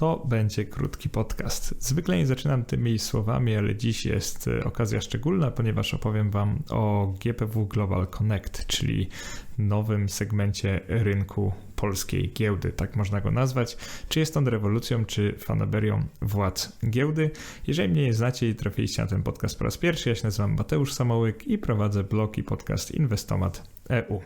to będzie krótki podcast. Zwykle nie zaczynam tymi słowami, ale dziś jest e, okazja szczególna, ponieważ opowiem Wam o GPW Global Connect, czyli nowym segmencie rynku polskiej giełdy, tak można go nazwać. Czy jest on rewolucją, czy fanaberią władz giełdy? Jeżeli mnie nie znacie i trafiliście na ten podcast po raz pierwszy, ja się nazywam Mateusz Samołyk i prowadzę blog i podcast Inwestomat EU.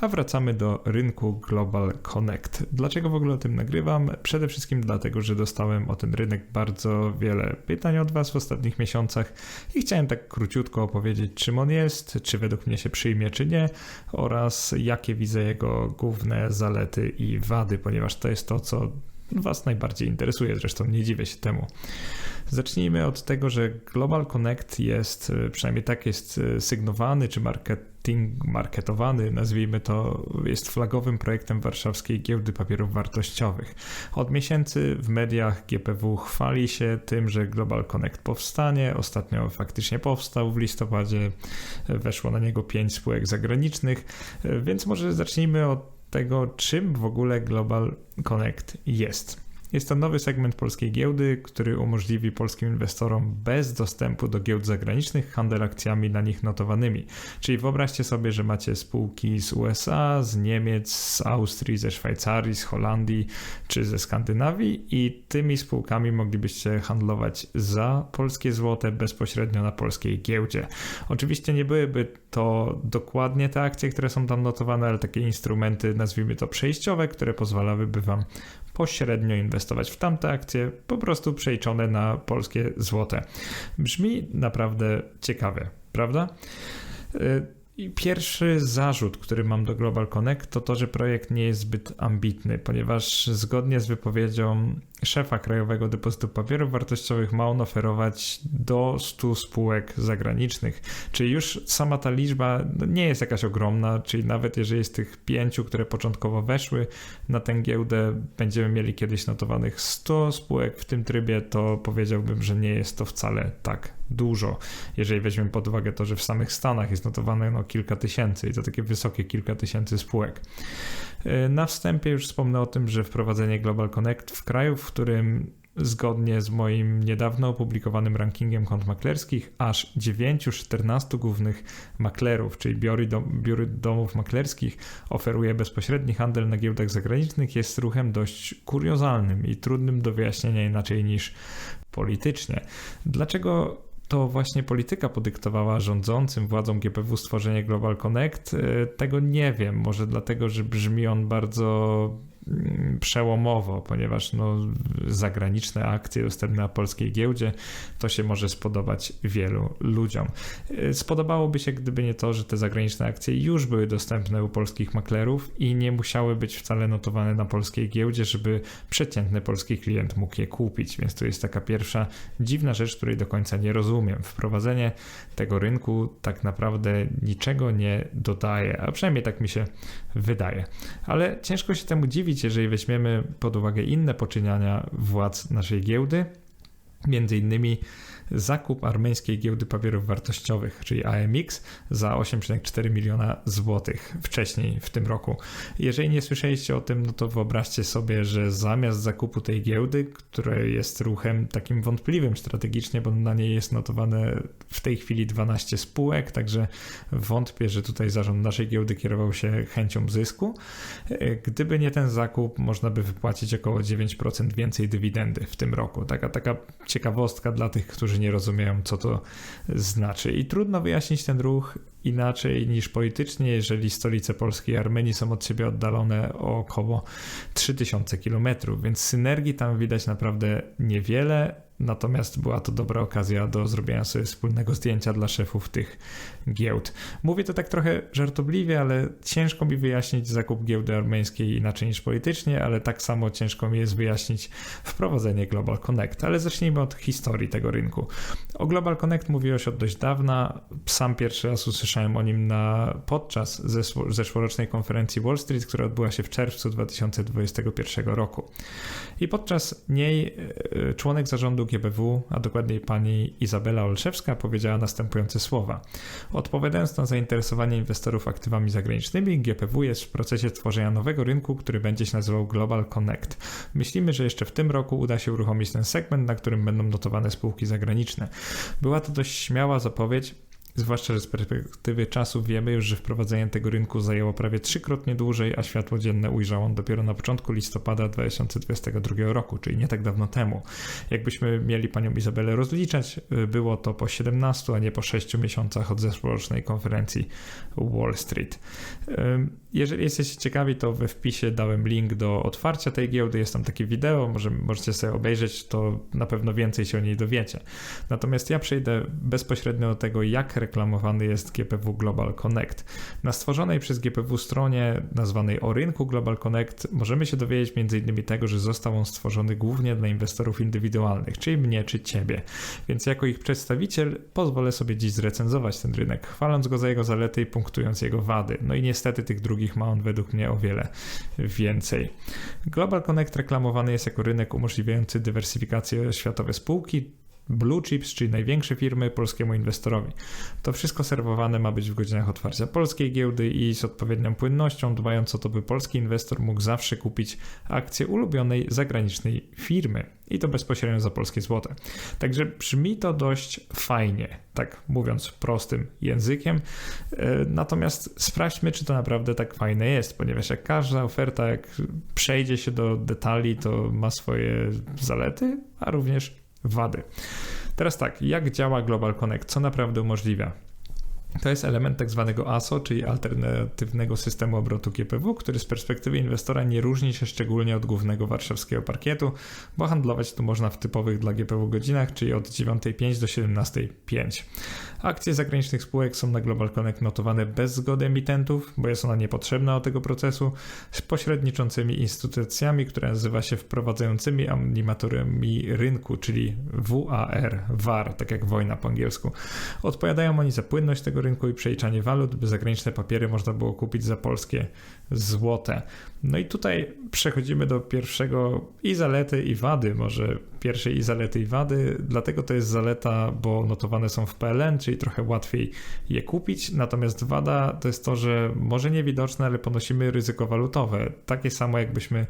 A wracamy do rynku Global Connect. Dlaczego w ogóle o tym nagrywam? Przede wszystkim dlatego, że dostałem o ten rynek bardzo wiele pytań od Was w ostatnich miesiącach i chciałem tak króciutko opowiedzieć, czym on jest, czy według mnie się przyjmie, czy nie, oraz jakie widzę jego główne zalety i wady, ponieważ to jest to, co Was najbardziej interesuje, zresztą nie dziwię się temu. Zacznijmy od tego, że Global Connect jest, przynajmniej tak jest sygnowany, czy marketing, marketowany, nazwijmy to, jest flagowym projektem warszawskiej giełdy papierów wartościowych. Od miesięcy w mediach GPW chwali się tym, że Global Connect powstanie. Ostatnio faktycznie powstał w listopadzie, weszło na niego pięć spółek zagranicznych, więc może zacznijmy od tego, czym w ogóle Global Connect jest. Jest to nowy segment polskiej giełdy, który umożliwi polskim inwestorom bez dostępu do giełd zagranicznych handel akcjami na nich notowanymi. Czyli wyobraźcie sobie, że macie spółki z USA, z Niemiec, z Austrii, ze Szwajcarii, z Holandii czy ze Skandynawii i tymi spółkami moglibyście handlować za polskie złote bezpośrednio na polskiej giełdzie. Oczywiście nie byłyby to dokładnie te akcje, które są tam notowane, ale takie instrumenty, nazwijmy to przejściowe, które pozwalałyby Wam pośrednio inwestować w tamte akcje, po prostu przejrzone na polskie złote. Brzmi naprawdę ciekawe, prawda? Pierwszy zarzut, który mam do Global Connect, to to, że projekt nie jest zbyt ambitny, ponieważ zgodnie z wypowiedzią szefa Krajowego Depozytu Papierów Wartościowych ma on oferować do 100 spółek zagranicznych. Czyli już sama ta liczba nie jest jakaś ogromna, czyli nawet jeżeli z tych pięciu, które początkowo weszły na tę giełdę, będziemy mieli kiedyś notowanych 100 spółek w tym trybie, to powiedziałbym, że nie jest to wcale tak dużo. Jeżeli weźmiemy pod uwagę to, że w samych Stanach jest notowane no, kilka tysięcy i to takie wysokie kilka tysięcy spółek. Y, na wstępie już wspomnę o tym, że wprowadzenie Global Connect w kraju, w którym zgodnie z moim niedawno opublikowanym rankingiem kont maklerskich, aż 9 14 głównych maklerów, czyli biury, dom, biury domów maklerskich, oferuje bezpośredni handel na giełdach zagranicznych, jest ruchem dość kuriozalnym i trudnym do wyjaśnienia inaczej niż politycznie. Dlaczego to właśnie polityka podyktowała rządzącym władzom GPW stworzenie Global Connect. E, tego nie wiem, może dlatego, że brzmi on bardzo przełomowo, ponieważ no, zagraniczne akcje dostępne na polskiej giełdzie to się może spodobać wielu ludziom. Y, spodobałoby się, gdyby nie to, że te zagraniczne akcje już były dostępne u polskich maklerów i nie musiały być wcale notowane na polskiej giełdzie, żeby przeciętny polski klient mógł je kupić. Więc to jest taka pierwsza dziwna rzecz, której do końca nie rozumiem. Wprowadzenie tego rynku tak naprawdę niczego nie dodaje, a przynajmniej tak mi się wydaje. Ale ciężko się temu dziwić jeżeli weźmiemy pod uwagę inne poczyniania władz naszej giełdy, między innymi zakup armeńskiej giełdy papierów wartościowych, czyli AMX, za 8,4 miliona złotych wcześniej w tym roku. Jeżeli nie słyszeliście o tym, no to wyobraźcie sobie, że zamiast zakupu tej giełdy, która jest ruchem takim wątpliwym strategicznie, bo na niej jest notowane w tej chwili 12 spółek, także wątpię, że tutaj zarząd naszej giełdy kierował się chęcią zysku. Gdyby nie ten zakup, można by wypłacić około 9% więcej dywidendy w tym roku. Taka, taka ciekawostka dla tych, którzy nie rozumieją, co to znaczy. I trudno wyjaśnić ten ruch inaczej niż politycznie, jeżeli stolice Polski i Armenii są od siebie oddalone o około 3000 km, więc synergii tam widać naprawdę niewiele. Natomiast była to dobra okazja do zrobienia sobie wspólnego zdjęcia dla szefów tych giełd. Mówię to tak trochę żartobliwie, ale ciężko mi wyjaśnić zakup giełdy armeńskiej inaczej niż politycznie, ale tak samo ciężko mi jest wyjaśnić wprowadzenie Global Connect. Ale zacznijmy od historii tego rynku. O Global Connect mówiłeś od dość dawna. Sam pierwszy raz usłyszałem o nim na, podczas zeszłorocznej konferencji Wall Street, która odbyła się w czerwcu 2021 roku. I podczas niej e, członek zarządu GBW, a dokładniej pani Izabela Olszewska, powiedziała następujące słowa. Odpowiadając na zainteresowanie inwestorów aktywami zagranicznymi, GPW jest w procesie tworzenia nowego rynku, który będzie się nazywał Global Connect. Myślimy, że jeszcze w tym roku uda się uruchomić ten segment, na którym będą notowane spółki zagraniczne. Była to dość śmiała zapowiedź, Zwłaszcza, że z perspektywy czasu wiemy już, że wprowadzenie tego rynku zajęło prawie trzykrotnie dłużej, a światło dzienne ujrzał on dopiero na początku listopada 2022 roku, czyli nie tak dawno temu. Jakbyśmy mieli panią Izabelę rozliczać, y, było to po 17, a nie po 6 miesiącach od zeszłorocznej konferencji Wall Street. Jeżeli jesteście ciekawi, to we wpisie dałem link do otwarcia tej giełdy. Jest tam takie wideo, może, możecie sobie obejrzeć, to na pewno więcej się o niej dowiecie. Natomiast ja przejdę bezpośrednio do tego, jak reklamowany jest GPW Global Connect. Na stworzonej przez GPW stronie nazwanej o rynku Global Connect możemy się dowiedzieć m.in. tego, że został on stworzony głównie dla inwestorów indywidualnych, czyli mnie czy ciebie. Więc jako ich przedstawiciel pozwolę sobie dziś zrecenzować ten rynek, chwaląc go za jego zalety i punktując jego wady. No i niestety tych drugich ma on według mnie o wiele więcej. Global Connect reklamowany jest jako rynek umożliwiający dywersyfikację światowe spółki, blue chips, czyli największe firmy polskiemu inwestorowi. To wszystko serwowane ma być w godzinach otwarcia polskiej giełdy i z odpowiednią płynnością, dbając o to, by polski inwestor mógł zawsze kupić akcję ulubionej zagranicznej firmy i to bezpośrednio za polskie złote. Także brzmi to dość fajnie, tak mówiąc prostym językiem. E, natomiast sprawdźmy, czy to naprawdę tak fajne jest, ponieważ jak każda oferta, jak przejdzie się do detali, to ma swoje zalety, a również wady. Teraz tak, jak działa Global Connect? Co naprawdę umożliwia? To jest element tak zwanego ASO, czyli alternatywnego systemu obrotu GPW, który z perspektywy inwestora nie różni się szczególnie od głównego warszawskiego parkietu, bo handlować tu można w typowych dla GPW godzinach, czyli od 9.05 do 17.05. Akcje zagranicznych spółek są na Global Connect notowane bez zgody emitentów, bo jest ona niepotrzebna od tego procesu, z pośredniczącymi instytucjami, które nazywa się wprowadzającymi animatorami rynku, czyli WAR, VAR, tak jak wojna po angielsku. Odpowiadają oni za płynność tego rynku i przeliczanie walut, by zagraniczne papiery można było kupić za polskie złote. No i tutaj przechodzimy do pierwszego i zalety, i wady, może pierwszej i zalety, i wady. Dlatego to jest zaleta, bo notowane są w PLN, czyli trochę łatwiej je kupić. Natomiast wada to jest to, że może niewidoczne, ale ponosimy ryzyko walutowe. Takie samo, jakbyśmy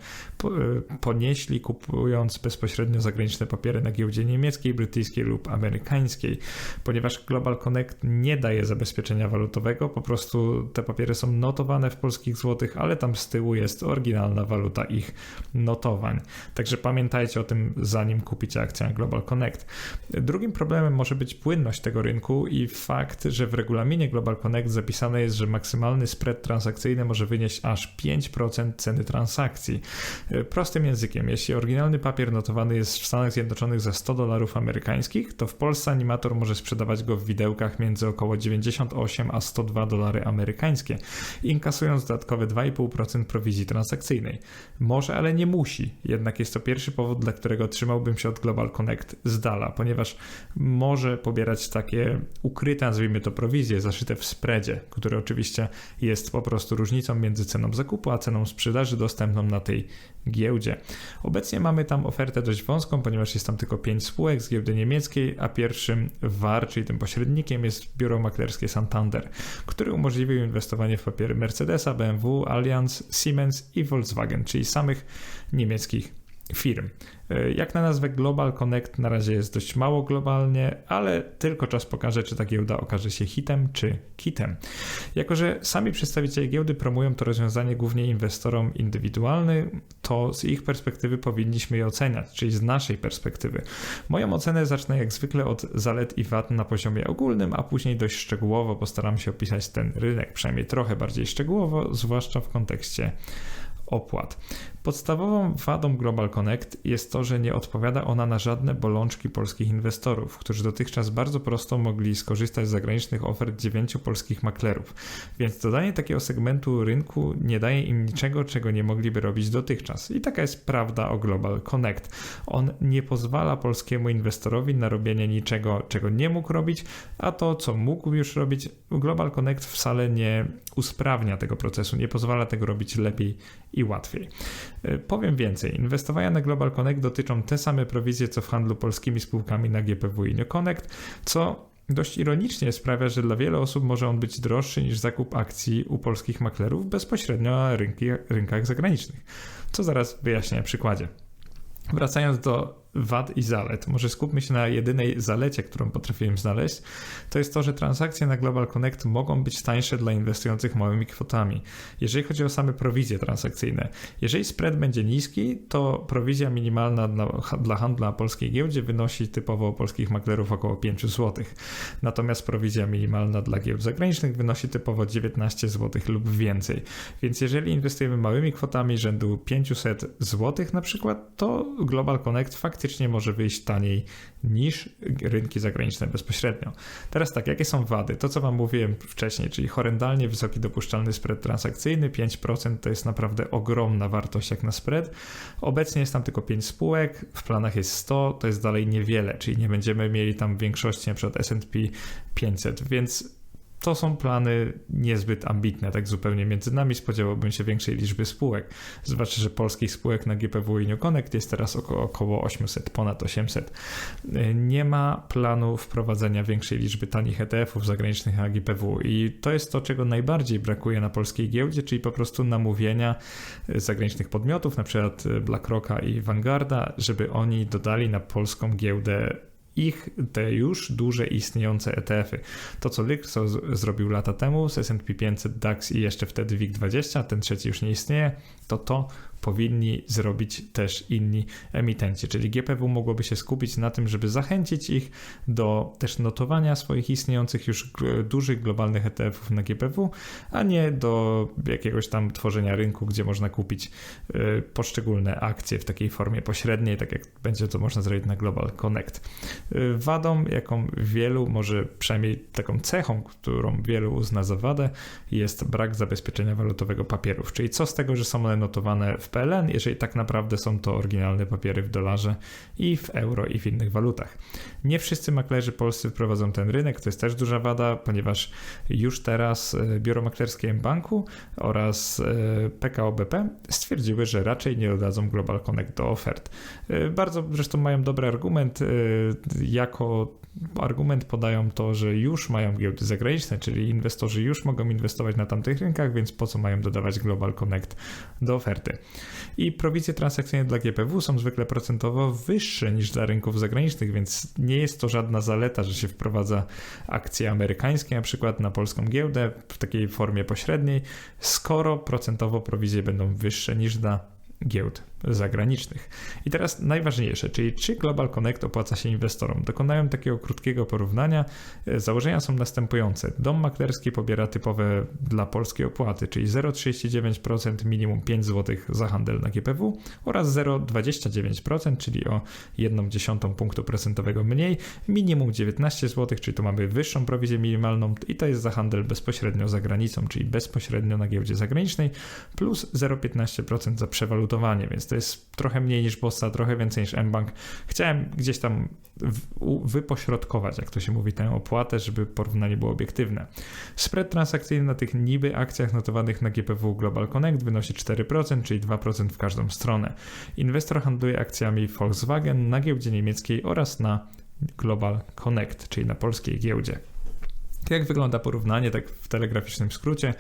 ponieśli kupując bezpośrednio zagraniczne papiery na giełdzie niemieckiej, brytyjskiej lub amerykańskiej, ponieważ Global Connect nie daje zabezpieczenia walutowego, po prostu te papiery są notowane w polskich złotych, ale tam z tyłu jest oryginalna waluta ich notowań. Także pamiętajcie o tym, zanim kupicie akcję Global Connect. Drugim problemem może być płynność tego rynku i fakt, że w regulaminie Global Connect zapisane jest, że maksymalny spread transakcyjny może wynieść aż 5% ceny transakcji. Prostym językiem, jeśli oryginalny papier notowany jest w Stanach Zjednoczonych za 100 dolarów amerykańskich, to w Polsce animator może sprzedawać go w widełkach między około 98 a 102 dolary amerykańskie, inkasując dodatkowe 2,5% prowizji transakcyjnej. Może, ale nie musi. Jednak jest to pierwszy powód, dla którego trzymałbym się od Global Connect z dala, ponieważ może pobierać takie ukryte, nazwijmy to, prowizje zaszyte w spreadzie, które oczywiście jest po prostu różnicą między ceną zakupu a ceną sprzedaży dostępną na tej giełdzie. Obecnie mamy tam ofertę dość wąską, ponieważ jest tam tylko 5 spółek z giełdy niemieckiej, a pierwszym VAR, czyli tym pośrednikiem jest biuro maklerskie Santander, który umożliwił inwestowanie w papiery Mercedesa, BMW, Allianz, Siemens i Volkswagen, czyli samych niemieckich firm. E, jak na nazwę Global Connect na razie jest dość mało globalnie, ale tylko czas pokaże, czy ta giełda okaże się hitem czy kitem. Jako, że sami przedstawiciele giełdy promują to rozwiązanie głównie inwestorom indywidualnym, to z ich perspektywy powinniśmy je oceniać, czyli z naszej perspektywy. Moją ocenę zacznę jak zwykle od zalet i wad na poziomie ogólnym, a później dość szczegółowo postaram się opisać ten rynek, przynajmniej trochę bardziej szczegółowo, zwłaszcza w kontekście opłat. Podstawową wadą Global Connect jest to, że nie odpowiada ona na żadne bolączki polskich inwestorów, którzy dotychczas bardzo prosto mogli skorzystać z zagranicznych ofert dziewięciu polskich maklerów. Więc dodanie takiego segmentu rynku nie daje im niczego, czego nie mogliby robić dotychczas. I taka jest prawda o Global Connect. On nie pozwala polskiemu inwestorowi na robienie niczego, czego nie mógł robić, a to, co mógł już robić, Global Connect wcale nie usprawnia tego procesu, nie pozwala tego robić lepiej i łatwiej. Powiem więcej, inwestowania na Global Connect dotyczą te same prowizje co w handlu polskimi spółkami na GPW i Connect, co dość ironicznie sprawia, że dla wielu osób może on być droższy niż zakup akcji u polskich maklerów bezpośrednio na rynki, rynkach zagranicznych, co zaraz wyjaśnię na przykładzie. Wracając do wad i zalet. Może skupmy się na jedynej zalecie, którą potrafiłem znaleźć. To jest to, że transakcje na Global Connect mogą być tańsze dla inwestujących małymi kwotami. Jeżeli chodzi o same prowizje transakcyjne, jeżeli spread będzie niski, to prowizja minimalna dla, dla handlu na polskiej giełdzie wynosi typowo polskich maklerów około 5 zł. Natomiast prowizja minimalna dla giełd zagranicznych wynosi typowo 19 zł lub więcej. Więc jeżeli inwestujemy małymi kwotami rzędu 500 zł na przykład, to Global Connect faktycznie faktycznie może wyjść taniej niż rynki zagraniczne bezpośrednio. Teraz tak, jakie są wady? To, co Wam mówiłem wcześniej, czyli horrendalnie wysoki dopuszczalny spread transakcyjny, 5% to jest naprawdę ogromna wartość jak na spread. Obecnie jest tam tylko 5 spółek, w planach jest 100, to jest dalej niewiele, czyli nie będziemy mieli tam większości np. S&P 500, więc to są plany niezbyt ambitne, tak zupełnie między nami. Spodziewałbym się większej liczby spółek. Zwłaszcza, że polskich spółek na GPW i New Connect jest teraz około, około 800, ponad 800. Nie ma planu wprowadzenia większej liczby tanich ETF-ów zagranicznych na GPW i to jest to, czego najbardziej brakuje na polskiej giełdzie, czyli po prostu namówienia zagranicznych podmiotów, na przykład BlackRocka i Vanguarda, żeby oni dodali na polską giełdę ich te już duże istniejące ETF-y. To, co Lyxo zrobił lata temu z S&P 500, DAX i jeszcze wtedy WIG20, ten trzeci już nie istnieje, to to powinni zrobić też inni emitenci. Czyli GPW mogłoby się skupić na tym, żeby zachęcić ich do też notowania swoich istniejących już dużych globalnych ETF-ów na GPW, a nie do jakiegoś tam tworzenia rynku, gdzie można kupić y, poszczególne akcje w takiej formie pośredniej, tak jak będzie to można zrobić na Global Connect. Y, wadą, jaką wielu, może przynajmniej taką cechą, którą wielu uzna za wadę, jest brak zabezpieczenia walutowego papierów. Czyli co z tego, że są one notowane w PLN, jeżeli tak naprawdę są to oryginalne papiery w dolarze i w euro i w innych walutach. Nie wszyscy maklerzy polscy wprowadzą ten rynek, to jest też duża wada, ponieważ już teraz e, biuro maklerskie banku oraz e, PKO BP stwierdziły, że raczej nie dodadzą Global Connect do ofert. E, bardzo zresztą mają dobry argument jako argument podają to, że już mają giełdy zagraniczne, czyli inwestorzy już mogą inwestować na tamtych rynkach, więc po co mają dodawać Global Connect do oferty. I prowizje transakcyjne dla GPW są zwykle procentowo wyższe niż dla rynków zagranicznych, więc nie jest to żadna zaleta, że się wprowadza akcje amerykańskie na przykład na polską giełdę w takiej formie pośredniej, skoro procentowo prowizje będą wyższe niż dla giełd zagranicznych. I teraz najważniejsze, czyli czy Global Connect opłaca się inwestorom? Dokonałem takiego krótkiego porównania. E, założenia są następujące. Dom maklerski pobiera typowe dla polskiej opłaty, czyli 0,39% minimum 5 zł za handel na GPW oraz 0,29%, czyli o 1,1 punktu procentowego mniej, minimum 19 zł, czyli to mamy wyższą prowizję minimalną i to jest za handel bezpośrednio za granicą, czyli bezpośrednio na giełdzie zagranicznej, plus 0,15% za przewalutowanie, więc to jest trochę mniej niż Bossa, trochę więcej niż mBank. Chciałem gdzieś tam wypośrodkować, jak to się mówi, tę opłatę, żeby porównanie było obiektywne. Spread transakcyjny na tych niby akcjach notowanych na GPW Global Connect wynosi 4%, czyli 2% w każdą stronę. Inwestor handluje akcjami Volkswagen na giełdzie niemieckiej oraz na Global Connect, czyli na polskiej giełdzie. Jak wygląda porównanie, tak w telegraficznym skrócie?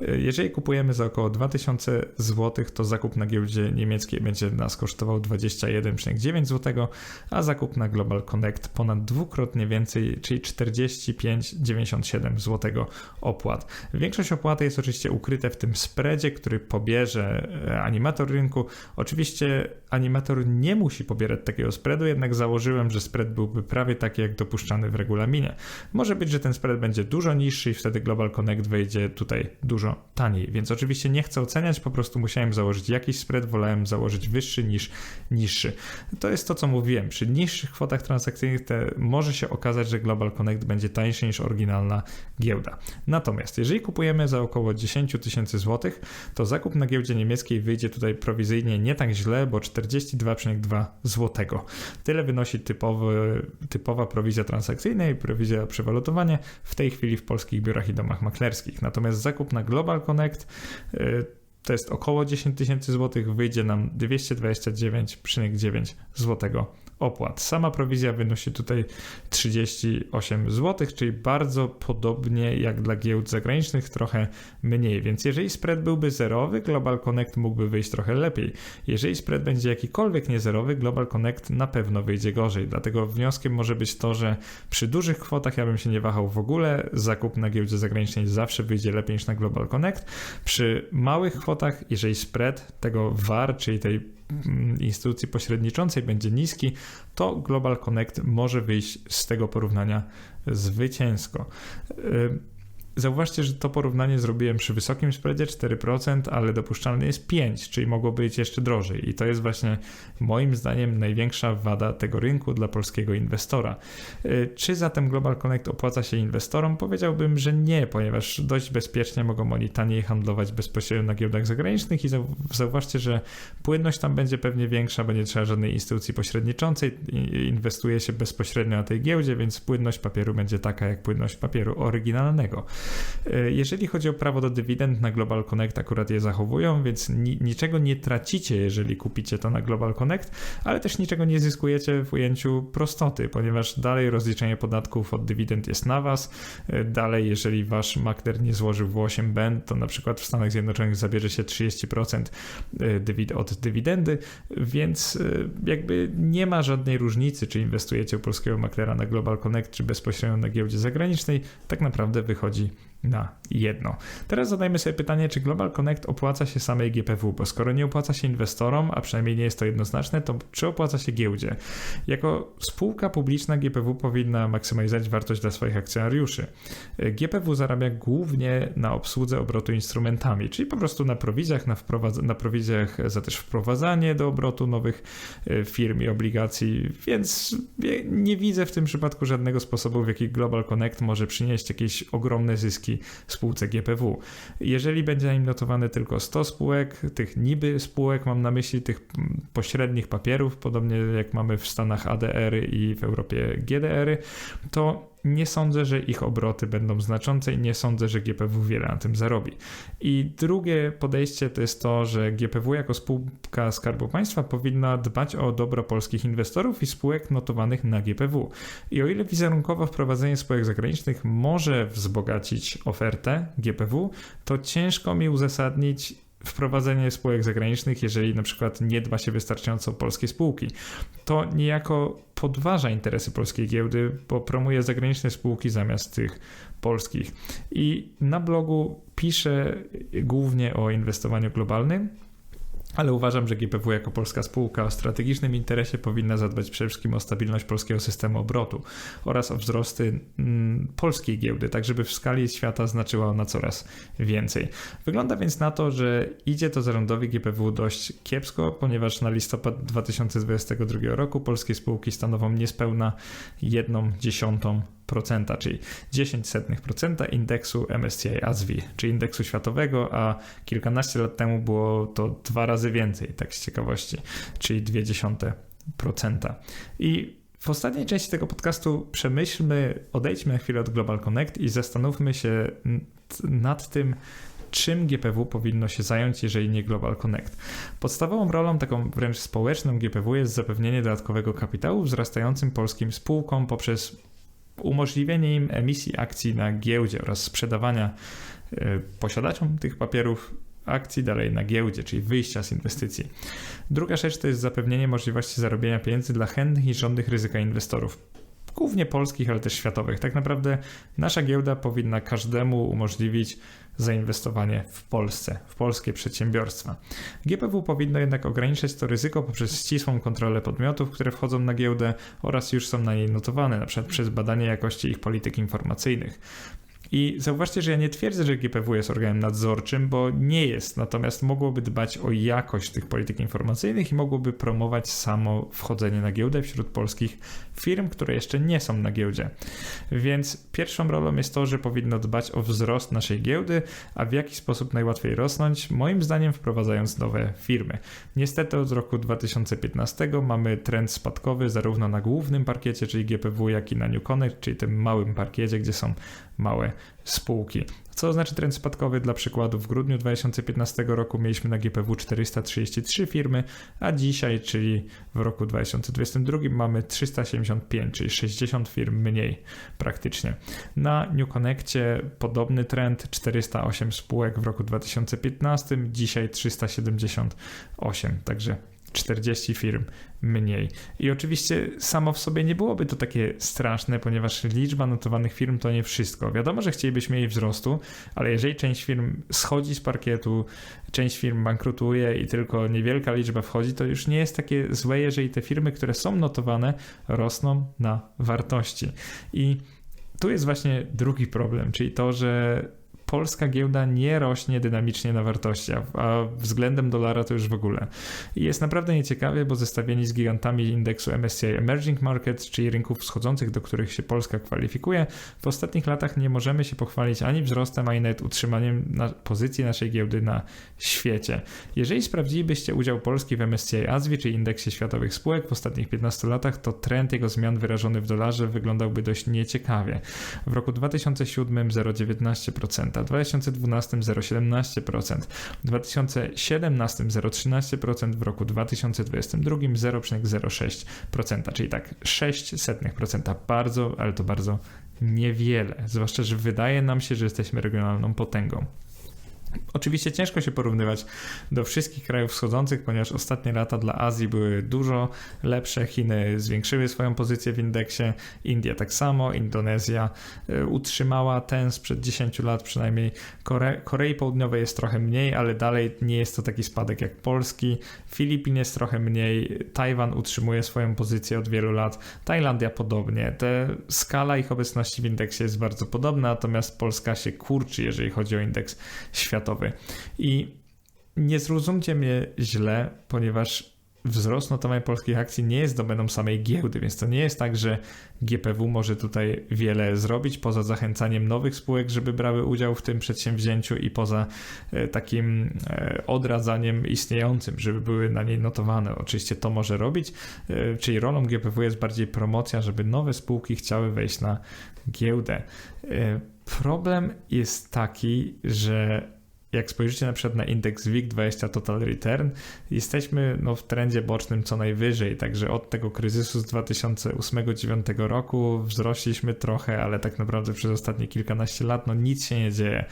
Jeżeli kupujemy za około 2000 zł, to zakup na giełdzie niemieckiej będzie nas kosztował 21,9 zł, a zakup na Global Connect ponad dwukrotnie więcej, czyli 45,97 zł opłat. Większość opłaty jest oczywiście ukryte w tym spreadzie, który pobierze e, animator rynku. Oczywiście animator nie musi pobierać takiego spreadu, jednak założyłem, że spread byłby prawie taki jak dopuszczany w regulaminie. Może być, że ten spread będzie dużo niższy i wtedy Global Connect wejdzie tutaj dużo taniej. Więc oczywiście nie chcę oceniać, po prostu musiałem założyć jakiś spread, wolałem założyć wyższy niż niższy. To jest to, co mówiłem. Przy niższych kwotach transakcyjnych te, może się okazać, że Global Connect będzie tańszy niż oryginalna giełda. Natomiast jeżeli kupujemy za około 10 tysięcy złotych, to zakup na giełdzie niemieckiej wyjdzie tutaj prowizyjnie nie tak źle, bo 42,2 złotego. Tyle wynosi typowy, typowa prowizja transakcyjna i prowizja przewalutowania w tej chwili w polskich biurach i domach maklerskich. Natomiast zakup na Global Connect y, to jest około 10 tysięcy złotych, wyjdzie nam 229,9 złotego opłat. Sama prowizja wynosi tutaj 38 zł, czyli bardzo podobnie jak dla giełd zagranicznych, trochę mniej. Więc jeżeli spread byłby zerowy, Global Connect mógłby wyjść trochę lepiej. Jeżeli spread będzie jakikolwiek niezerowy, Global Connect na pewno wyjdzie gorzej. Dlatego wnioskiem może być to, że przy dużych kwotach ja bym się nie wahał w ogóle. Zakup na giełdzie zagranicznej zawsze wyjdzie lepiej niż na Global Connect. Przy małych kwotach, jeżeli spread tego VAR, czyli tej instytucji pośredniczącej będzie niski, to Global Connect może wyjść z tego porównania zwycięsko. Zauważcie, że to porównanie zrobiłem przy wysokim spreadzie 4%, ale dopuszczalny jest 5%, czyli mogło być jeszcze drożej. I to jest właśnie moim zdaniem największa wada tego rynku dla polskiego inwestora. Y, czy zatem Global Connect opłaca się inwestorom? Powiedziałbym, że nie, ponieważ dość bezpiecznie mogą oni taniej handlować bezpośrednio na giełdach zagranicznych i zauważcie, że płynność tam będzie pewnie większa, bo nie trzeba żadnej instytucji pośredniczącej, inwestuje się bezpośrednio na tej giełdzie, więc płynność papieru będzie taka jak płynność papieru oryginalnego. E, jeżeli chodzi o prawo do dywidend na Global Connect, akurat je zachowują, więc ni niczego nie tracicie, jeżeli kupicie to na Global Connect, ale też niczego nie zyskujecie w ujęciu prostoty, ponieważ dalej rozliczenie podatków od dywidend jest na Was. E, dalej, jeżeli Wasz makler nie złożył w 8B, to na przykład w Stanach Zjednoczonych zabierze się 30% e, od dywidendy, więc jakby nie ma żadnej różnicy, czy inwestujecie u polskiego maklera na Global Connect, czy bezpośrednio na giełdzie zagranicznej. Tak naprawdę wychodzi na jedno. Teraz zadajmy sobie pytanie, czy Global Connect opłaca się samej GPW, bo skoro nie opłaca się inwestorom, a przynajmniej nie jest to jednoznaczne, to czy opłaca się giełdzie? Jako spółka publiczna GPW powinna maksymalizować wartość dla swoich akcjonariuszy. GPW zarabia głównie na obsłudze obrotu instrumentami, czyli po prostu na prowizjach, na, na prowizjach za też wprowadzanie do obrotu nowych e, firm i obligacji, więc nie widzę w tym przypadku żadnego sposobu, w jaki Global Connect może przynieść jakieś ogromne zyski spółce GPW. Jeżeli będzie na nim notowane tylko 100 spółek, tych niby spółek, mam na myśli tych pośrednich papierów, podobnie jak mamy w Stanach ADR i w Europie GDR, to nie sądzę, że ich obroty będą znaczące i nie sądzę, że GPW wiele na tym zarobi. I drugie podejście to jest to, że GPW jako spółka Skarbu Państwa powinna dbać o dobro polskich inwestorów i spółek notowanych na GPW. I o ile wizerunkowo wprowadzenie spółek zagranicznych może wzbogacić ofertę GPW, to ciężko mi uzasadnić wprowadzenie spółek zagranicznych, jeżeli na przykład nie dba się wystarczająco o polskie spółki. To niejako podważa interesy polskiej giełdy, bo promuje zagraniczne spółki zamiast tych polskich. I na blogu piszę głównie o inwestowaniu globalnym, ale uważam, że GPW jako polska spółka o strategicznym interesie powinna zadbać przede wszystkim o stabilność polskiego systemu obrotu oraz o wzrosty mm, polskiej giełdy, tak żeby w skali świata znaczyła ona coraz więcej. Wygląda więc na to, że idzie to zarządowi GPW dość kiepsko, ponieważ na listopad 2022 roku polskie spółki stanowią niespełna jedną dziesiątą procenta, czyli 10% indeksu MSCI ASWI, czyli indeksu światowego, a kilkanaście lat temu było to dwa razy więcej, tak z ciekawości, czyli 0,2%. I w ostatniej części tego podcastu przemyślmy, odejdźmy na chwilę od Global Connect i zastanówmy się nad tym, czym GPW powinno się zająć, jeżeli nie Global Connect. Podstawową rolą, taką wręcz społeczną GPW jest zapewnienie dodatkowego kapitału wzrastającym polskim spółkom poprzez umożliwienie im emisji akcji na giełdzie oraz sprzedawania e, posiadaczom tych papierów akcji dalej na giełdzie, czyli wyjścia z inwestycji. Druga rzecz to jest zapewnienie możliwości zarobienia pieniędzy dla chętnych i żądnych ryzyka inwestorów głównie polskich, ale też światowych. Tak naprawdę nasza giełda powinna każdemu umożliwić zainwestowanie w Polsce, w polskie przedsiębiorstwa. GPW powinno jednak ograniczać to ryzyko poprzez ścisłą kontrolę podmiotów, które wchodzą na giełdę oraz już są na niej notowane, np. przez badanie jakości ich polityk informacyjnych. I zauważcie, że ja nie twierdzę, że GPW jest organem nadzorczym, bo nie jest, natomiast mogłoby dbać o jakość tych polityk informacyjnych i mogłoby promować samo wchodzenie na giełdę wśród polskich firm, które jeszcze nie są na giełdzie. Więc pierwszą rolą jest to, że powinno dbać o wzrost naszej giełdy, a w jaki sposób najłatwiej rosnąć? Moim zdaniem wprowadzając nowe firmy. Niestety od roku 2015 mamy trend spadkowy zarówno na głównym parkiecie, czyli GPW, jak i na New Connect, czyli tym małym parkiecie, gdzie są małe spółki. Co oznacza trend spadkowy? Dla przykładu w grudniu 2015 roku mieliśmy na GPW 433 firmy, a dzisiaj, czyli w roku 2022 mamy 375, czyli 60 firm mniej praktycznie. Na New Connectie podobny trend 408 spółek w roku 2015, dzisiaj 378, także 40 firm mniej. I oczywiście samo w sobie nie byłoby to takie straszne, ponieważ liczba notowanych firm to nie wszystko. Wiadomo, że chcielibyśmy jej wzrostu, ale jeżeli część firm schodzi z parkietu, część firm bankrutuje i tylko niewielka liczba wchodzi, to już nie jest takie złe, jeżeli te firmy, które są notowane, rosną na wartości. I tu jest właśnie drugi problem, czyli to, że polska giełda nie rośnie dynamicznie na wartościach, a względem dolara to już w ogóle. I jest naprawdę nieciekawie, bo zestawieni z gigantami indeksu MSCI Emerging Markets, czyli rynków wschodzących, do których się Polska kwalifikuje, w ostatnich latach nie możemy się pochwalić ani wzrostem, ani nawet utrzymaniem na pozycji naszej giełdy na świecie. Jeżeli sprawdzilibyście udział Polski w MSCI ASWI, czyli indeksie światowych spółek w ostatnich 15 latach, to trend jego zmian wyrażony w dolarze wyglądałby dość nieciekawie. W roku 2007 0,19%, 2012 0,17%, w 2017 0,13%, w roku 2022 0,06%, czyli tak 0,06%. Bardzo, ale to bardzo niewiele. Zwłaszcza, że wydaje nam się, że jesteśmy regionalną potęgą. Oczywiście ciężko się porównywać do wszystkich krajów wschodzących, ponieważ ostatnie lata dla Azji były dużo lepsze. Chiny zwiększyły swoją pozycję w indeksie, India tak samo, Indonezja y, utrzymała ten sprzed 10 lat przynajmniej. Kore Korei Południowej jest trochę mniej, ale dalej nie jest to taki spadek jak Polski. Filipin jest trochę mniej, Tajwan utrzymuje swoją pozycję od wielu lat, Tajlandia podobnie. Te skala ich obecności w indeksie jest bardzo podobna, natomiast Polska się kurczy, jeżeli chodzi o indeks światowy I nie zrozumcie mnie źle, ponieważ wzrost notowań polskich akcji nie jest domeną samej giełdy, więc to nie jest tak, że GPW może tutaj wiele zrobić poza zachęcaniem nowych spółek, żeby brały udział w tym przedsięwzięciu i poza e, takim e, odradzaniem istniejącym, żeby były na niej notowane. Oczywiście to może robić, e, czyli rolą GPW jest bardziej promocja, żeby nowe spółki chciały wejść na giełdę. Problem jest taki, że jak spojrzycie na przykład na indeks WIG20 Total Return, jesteśmy no, w trendzie bocznym co najwyżej, także od tego kryzysu z 2008-2009 roku wzrośliśmy trochę, ale tak naprawdę przez ostatnie kilkanaście lat no nic się nie dzieje.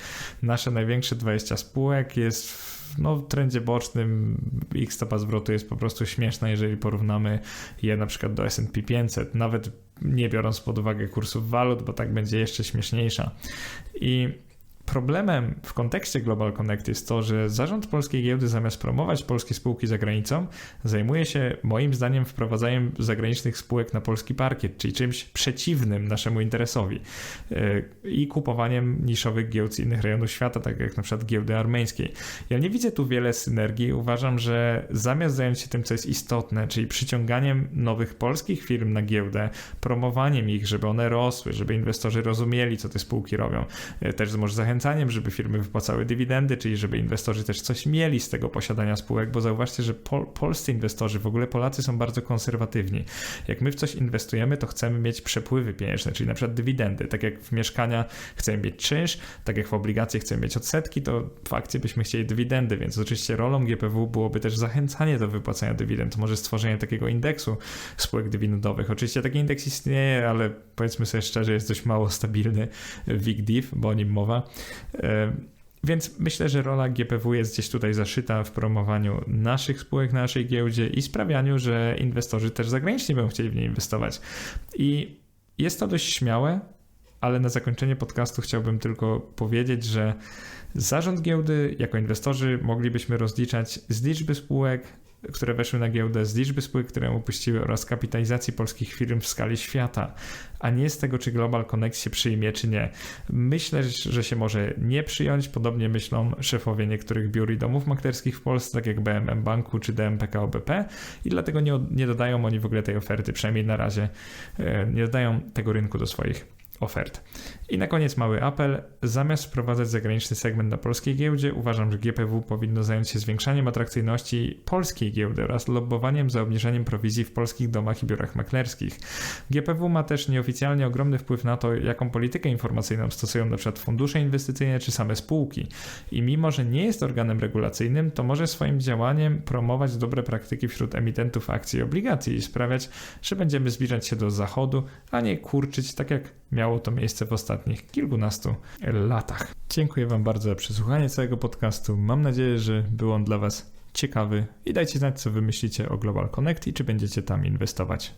Nasze największe 20 spółek jest w no, w trendzie bocznym ich stopa zwrotu jest po prostu śmieszna, jeżeli porównamy je na przykład do S&P 500, nawet nie biorąc pod uwagę kursów walut, bo tak będzie jeszcze śmieszniejsza. I Problemem w kontekście Global Connect jest to, że zarząd polskiej giełdy zamiast promować polskie spółki za granicą, zajmuje się moim zdaniem wprowadzaniem zagranicznych spółek na polski parkiet, czyli czymś przeciwnym naszemu interesowi yy, i kupowaniem niszowych giełd z innych rejonów świata, tak jak na przykład giełdy armeńskiej. Ja nie widzę tu wiele synergii. Uważam, że zamiast zająć się tym, co jest istotne, czyli przyciąganiem nowych polskich firm na giełdę, promowaniem ich, żeby one rosły, żeby inwestorzy rozumieli, co te spółki robią, yy, też może zachęcać zachęcaniem, żeby firmy wypłacały dywidendy, czyli żeby inwestorzy też coś mieli z tego posiadania spółek, bo zauważcie, że pol polscy inwestorzy, w ogóle Polacy są bardzo konserwatywni. Jak my w coś inwestujemy, to chcemy mieć przepływy pieniężne, czyli na przykład dywidendy. Tak jak w mieszkania chcemy mieć czynsz, tak jak w obligacje chcemy mieć odsetki, to w akcji byśmy chcieli dywidendy, więc oczywiście rolą GPW byłoby też zachęcanie do wypłacania dywidend, może stworzenie takiego indeksu spółek dywidendowych. Oczywiście taki indeks istnieje, ale powiedzmy sobie szczerze, jest dość mało stabilny WIG-DIV, bo o nim mowa. E, więc myślę, że rola GPW jest gdzieś tutaj zaszyta w promowaniu naszych spółek na naszej giełdzie i sprawianiu, że inwestorzy też zagraniczni będą chcieli w nie inwestować. I jest to dość śmiałe, ale na zakończenie podcastu chciałbym tylko powiedzieć, że zarząd giełdy jako inwestorzy moglibyśmy rozliczać z liczby spółek, które weszły na giełdę, z liczby spółek, które ją opuściły oraz kapitalizacji polskich firm w skali świata, a nie z tego, czy Global Connect się przyjmie, czy nie. Myślę, że się może nie przyjąć. Podobnie myślą szefowie niektórych biur i domów maklerskich w Polsce, tak jak BMM Banku czy DMPK OBP i dlatego nie, nie dodają oni w ogóle tej oferty, przynajmniej na razie e, nie dodają tego rynku do swoich ofert. I na koniec mały apel. Zamiast wprowadzać zagraniczny segment na polskiej giełdzie, uważam, że GPW powinno zająć się zwiększaniem atrakcyjności polskiej giełdy oraz lobbowaniem za obniżeniem prowizji w polskich domach i biurach maklerskich. GPW ma też nieoficjalnie ogromny wpływ na to, jaką politykę informacyjną stosują np. fundusze inwestycyjne czy same spółki. I mimo, że nie jest organem regulacyjnym, to może swoim działaniem promować dobre praktyki wśród emitentów akcji i obligacji i sprawiać, że będziemy zbliżać się do zachodu, a nie kurczyć tak jak miało to miejsce w ostatnich kilkunastu latach. Dziękuję Wam bardzo za przesłuchanie całego podcastu. Mam nadzieję, że był on dla Was ciekawy i dajcie znać, co Wy myślicie o Global Connect i czy będziecie tam inwestować.